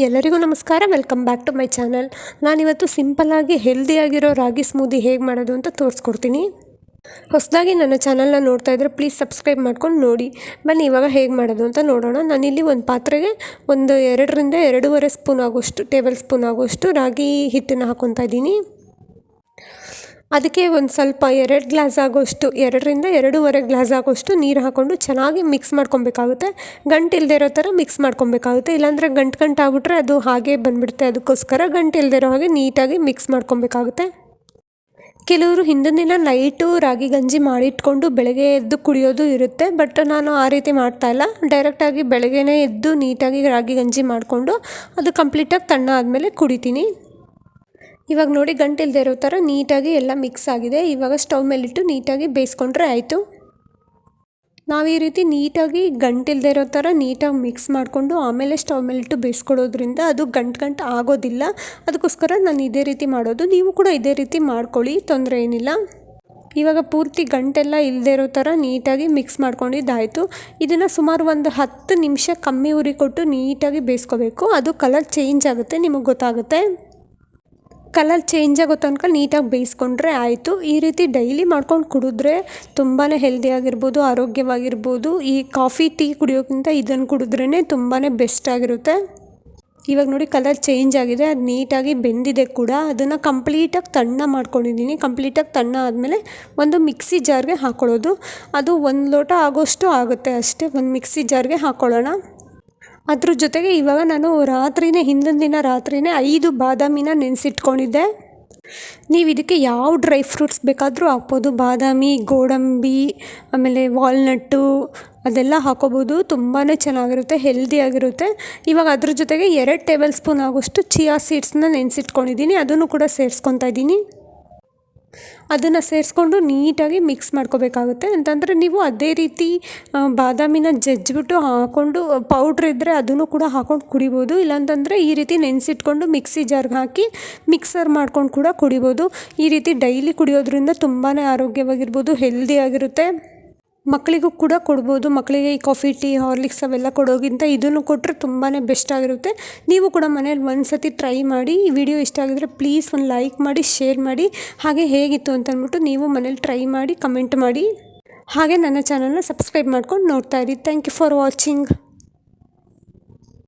ಎಲ್ಲರಿಗೂ ನಮಸ್ಕಾರ. Welcome back to my channel ನಾನಿವತ್ತು ಸಿಂಪಲ್ಲಾಗಿ ಹೆಲ್ದಿಯಾಗಿರೋ ರಾಗಿ ಸ್ಮೂದಿ ಹೇಗೆ ಮಾಡೋದು ಅಂತ ತೋರಿಸ್ಕೊಡ್ತೀನಿ. ಹೊಸದಾಗಿ ನನ್ನ ಚಾನಲ್ನ ನೋಡ್ತಾ ಇದ್ದರೆ ಪ್ಲೀಸ್ ಸಬ್ಸ್ಕ್ರೈಬ್ ಮಾಡ್ಕೊಂಡು ನೋಡಿ. ಬನ್ನಿ, ಇವಾಗ ಹೇಗೆ ಮಾಡೋದು ಅಂತ ನೋಡೋಣ. ನಾನಿಲ್ಲಿ ಒಂದು ಪಾತ್ರೆಗೆ ಒಂದು ಎರಡರಿಂದ ಎರಡೂವರೆ ಸ್ಪೂನ್ ಆಗೋಷ್ಟು ಟೇಬಲ್ ಸ್ಪೂನ್ ಆಗೋಷ್ಟು ರಾಗಿ ಹಿಟ್ಟನ್ನು ಹಾಕೊತಾ ಇದ್ದೀನಿ. ಅದಕ್ಕೆ ಒಂದು ಸ್ವಲ್ಪ ಎರಡು ಗ್ಲಾಸ್ ಆಗೋಷ್ಟು, ಎರಡರಿಂದ ಎರಡೂವರೆ ಗ್ಲಾಸ್ ಆಗೋಷ್ಟು ನೀರು ಹಾಕ್ಕೊಂಡು ಚೆನ್ನಾಗಿ ಮಿಕ್ಸ್ ಮಾಡ್ಕೊಬೇಕಾಗುತ್ತೆ. ಗಂಟು ಇಲ್ಲದೆ ಇರೋ ಥರ ಮಿಕ್ಸ್ ಮಾಡ್ಕೊಬೇಕಾಗುತ್ತೆ. ಇಲ್ಲಾಂದರೆ ಗಂಟು ಗಂಟು ಆಗ್ಬಿಟ್ರೆ ಅದು ಹಾಗೆ ಬಂದುಬಿಡುತ್ತೆ. ಅದಕ್ಕೋಸ್ಕರ ಗಂಟು ಇಲ್ಲದೆ ಇರೋ ಹಾಗೆ ನೀಟಾಗಿ ಮಿಕ್ಸ್ ಮಾಡ್ಕೊಬೇಕಾಗುತ್ತೆ. ಕೆಲವರು ಹಿಂದಿನ ದಿನ ನೈಟು ರಾಗಿ ಗಂಜಿ ಮಾಡಿಟ್ಕೊಂಡು ಬೆಳಗ್ಗೆ ಎದ್ದು ಕುಡಿಯೋದು ಇರುತ್ತೆ. ಬಟ್ ನಾನು ಆ ರೀತಿ ಮಾಡ್ತಾ ಇಲ್ಲ. ಡೈರೆಕ್ಟಾಗಿ ಬೆಳಗ್ಗೆನೇ ಎದ್ದು ನೀಟಾಗಿ ರಾಗಿ ಗಂಜಿ ಮಾಡಿಕೊಂಡು ಅದು ಕಂಪ್ಲೀಟಾಗಿ ತಣ್ಣ ಆದಮೇಲೆ ಕುಡಿತೀನಿ. ಇವಾಗ ನೋಡಿ ಗಂಟಿಲ್ದೇ ಇರೋ ಥರ ನೀಟಾಗಿ ಎಲ್ಲ ಮಿಕ್ಸ್ ಆಗಿದೆ. ಇವಾಗ ಸ್ಟವ್ ಮೇಲಿಟ್ಟು ನೀಟಾಗಿ ಬೇಯಿಸ್ಕೊಂಡ್ರೆ ಆಯಿತು. ನಾವು ಈ ರೀತಿ ನೀಟಾಗಿ ಗಂಟಿಲ್ದೇ ಇರೋ ಥರ ನೀಟಾಗಿ ಮಿಕ್ಸ್ ಮಾಡಿಕೊಂಡು ಆಮೇಲೆ ಸ್ಟವ್ ಮೇಲಿಟ್ಟು ಬೇಯಿಸ್ಕೊಳ್ಳೋದ್ರಿಂದ ಅದು ಗಂಟು ಗಂಟು ಆಗೋದಿಲ್ಲ. ಅದಕ್ಕೋಸ್ಕರ ನಾನು ಇದೇ ರೀತಿ ಮಾಡೋದು. ನೀವು ಕೂಡ ಇದೇ ರೀತಿ ಮಾಡ್ಕೊಳ್ಳಿ, ತೊಂದರೆ ಏನಿಲ್ಲ. ಇವಾಗ ಪೂರ್ತಿ ಗಂಟೆಲ್ಲ ಇಲ್ಲದೇ ಇರೋ ಥರ ನೀಟಾಗಿ ಮಿಕ್ಸ್ ಮಾಡ್ಕೊಂಡಿದ್ದಾಯಿತು. ಇದನ್ನು ಸುಮಾರು ಒಂದು ಹತ್ತು ನಿಮಿಷ ಕಮ್ಮಿ ಉರಿ ಕೊಟ್ಟು ನೀಟಾಗಿ ಬೇಯಿಸ್ಕೋಬೇಕು. ಅದು ಕಲರ್ ಚೇಂಜ್ ಆಗುತ್ತೆ, ನಿಮಗೆ ಗೊತ್ತಾಗುತ್ತೆ. ಕಲರ್ ಚೇಂಜ್ ಆಗೋ ತನಕ ನೀಟಾಗಿ ಬೇಯಿಸ್ಕೊಂಡ್ರೆ ಆಯಿತು. ಈ ರೀತಿ ಡೈಲಿ ಮಾಡ್ಕೊಂಡು ಕುಡಿದ್ರೆ ತುಂಬಾ ಹೆಲ್ದಿಯಾಗಿರ್ಬೋದು ಆರೋಗ್ಯವಾಗಿರ್ಬೋದು. ಈ ಕಾಫಿ ಟೀ ಕುಡಿಯೋಕ್ಕಿಂತ ಇದನ್ನು ಕುಡಿದ್ರೇ ತುಂಬಾ ಬೆಸ್ಟ್ ಆಗಿರುತ್ತೆ. ಇವಾಗ ನೋಡಿ ಕಲರ್ ಚೇಂಜ್ ಆಗಿದೆ, ಅದು ನೀಟಾಗಿ ಬೆಂದಿದೆ ಕೂಡ. ಅದನ್ನು ಕಂಪ್ಲೀಟಾಗಿ ತಣ್ಣ ಮಾಡ್ಕೊಂಡಿದ್ದೀನಿ ಕಂಪ್ಲೀಟಾಗಿ ತಣ್ಣ ಆದಮೇಲೆ ಒಂದು ಮಿಕ್ಸಿ ಜಾರ್ಗೆ ಹಾಕೊಳ್ಳೋದು. ಅದು ಒಂದು ಲೋಟ ಆಗೋಷ್ಟು ಆಗುತ್ತೆ ಅಷ್ಟೇ. ಒಂದು ಮಿಕ್ಸಿ ಜಾರ್ಗೆ ಹಾಕ್ಕೊಳ್ಳೋಣ ಅದ್ರ ಜೊತೆಗೆ ಇವಾಗ ನಾನು ರಾತ್ರಿನೇ, ಹಿಂದಿನ ದಿನ ರಾತ್ರಿನೇ ಐದು ಬಾದಾಮಿನ ನೆನೆಸಿಟ್ಕೊಂಡಿದ್ದೆ. ನೀವು ಇದಕ್ಕೆ ಯಾವ ಡ್ರೈ ಫ್ರೂಟ್ಸ್ ಬೇಕಾದರೂ ಹಾಕ್ಬೋದು. ಬಾದಾಮಿ, ಗೋಡಂಬಿ, ಆಮೇಲೆ ವಾಲ್ನಟ್ಟು ಅದೆಲ್ಲ ಹಾಕೋಬೋದು. ತುಂಬಾ ಚೆನ್ನಾಗಿರುತ್ತೆ, ಹೆಲ್ದಿಯಾಗಿರುತ್ತೆ. ಇವಾಗ ಅದ್ರ ಜೊತೆಗೆ ಎರಡು ಟೇಬಲ್ ಸ್ಪೂನ್ ಆಗೋಷ್ಟು ಚಿಯಾ ಸೀಡ್ಸ್ನ ನೆನೆಸಿಟ್ಕೊಂಡಿದ್ದೀನಿ. ಅದನ್ನು ಕೂಡ ಸೇರಿಸ್ಕೊತಾ ಇದ್ದೀನಿ. ಅದನ್ನು ಸೇರಿಸ್ಕೊಂಡು ನೀಟಾಗಿ ಮಿಕ್ಸ್ ಮಾಡ್ಕೋಬೇಕಾಗುತ್ತೆ. ಅಂತಂದರೆ ನೀವು ಅದೇ ರೀತಿ ಬಾದಾಮಿನ ಜಜ್ಜಿಬಿಟ್ಟು ಹಾಕ್ಕೊಂಡು ಪೌಡ್ರ್ ಇದ್ದರೆ ಅದನ್ನು ಕೂಡ ಹಾಕ್ಕೊಂಡು ಕುಡಿಬೋದು. ಇಲ್ಲಾಂತಂದರೆ ಈ ರೀತಿ ನೆನೆಸಿಟ್ಕೊಂಡು ಮಿಕ್ಸಿ ಜಾರ್ಗೆ ಹಾಕಿ ಮಿಕ್ಸರ್ ಮಾಡ್ಕೊಂಡು ಕೂಡ ಕುಡಿಬೋದು. ಈ ರೀತಿ ಡೈಲಿ ಕುಡಿಯೋದ್ರಿಂದ ತುಂಬಾ ಆರೋಗ್ಯವಾಗಿರ್ಬೋದು ಹೆಲ್ದಿಯಾಗಿರುತ್ತೆ ಮಕ್ಕಳಿಗೂ ಕೂಡ ಕೊಡ್ಬೋದು. ಮಕ್ಕಳಿಗೆ ಈ ಕಾಫಿ ಟೀ ಹಾರ್ಲಿಕ್ಸ್ ಅವೆಲ್ಲ ಕೊಡೋಗಿಂತ ಇದನ್ನು ಕೊಟ್ಟರೆ ತುಂಬಾ ಬೆಸ್ಟ್ ಆಗಿರುತ್ತೆ. ನೀವು ಕೂಡ ಮನೇಲಿ ಒಂದು ಸತಿ ಟ್ರೈ ಮಾಡಿ, ಈ ವಿಡಿಯೋ ಇಷ್ಟ ಆಗಿದ್ರೆ ಪ್ಲೀಸ್ ಒಂದು ಲೈಕ್ ಮಾಡಿ ಶೇರ್ ಮಾಡಿ. ಹಾಗೆ ಹೇಗಿತ್ತು ಅಂತ ಅಂದ್ಬಿಟ್ಟು ನೀವು ಮನೇಲಿ ಟ್ರೈ ಮಾಡಿ ಕಮೆಂಟ್ ಮಾಡಿ. ಹಾಗೆ ನನ್ನ ಚಾನಲ್ನ ಸಬ್ಸ್ಕ್ರೈಬ್ ಮಾಡ್ಕೊಂಡು ನೋಡ್ತಾ ಇರಿ. Thank you for watching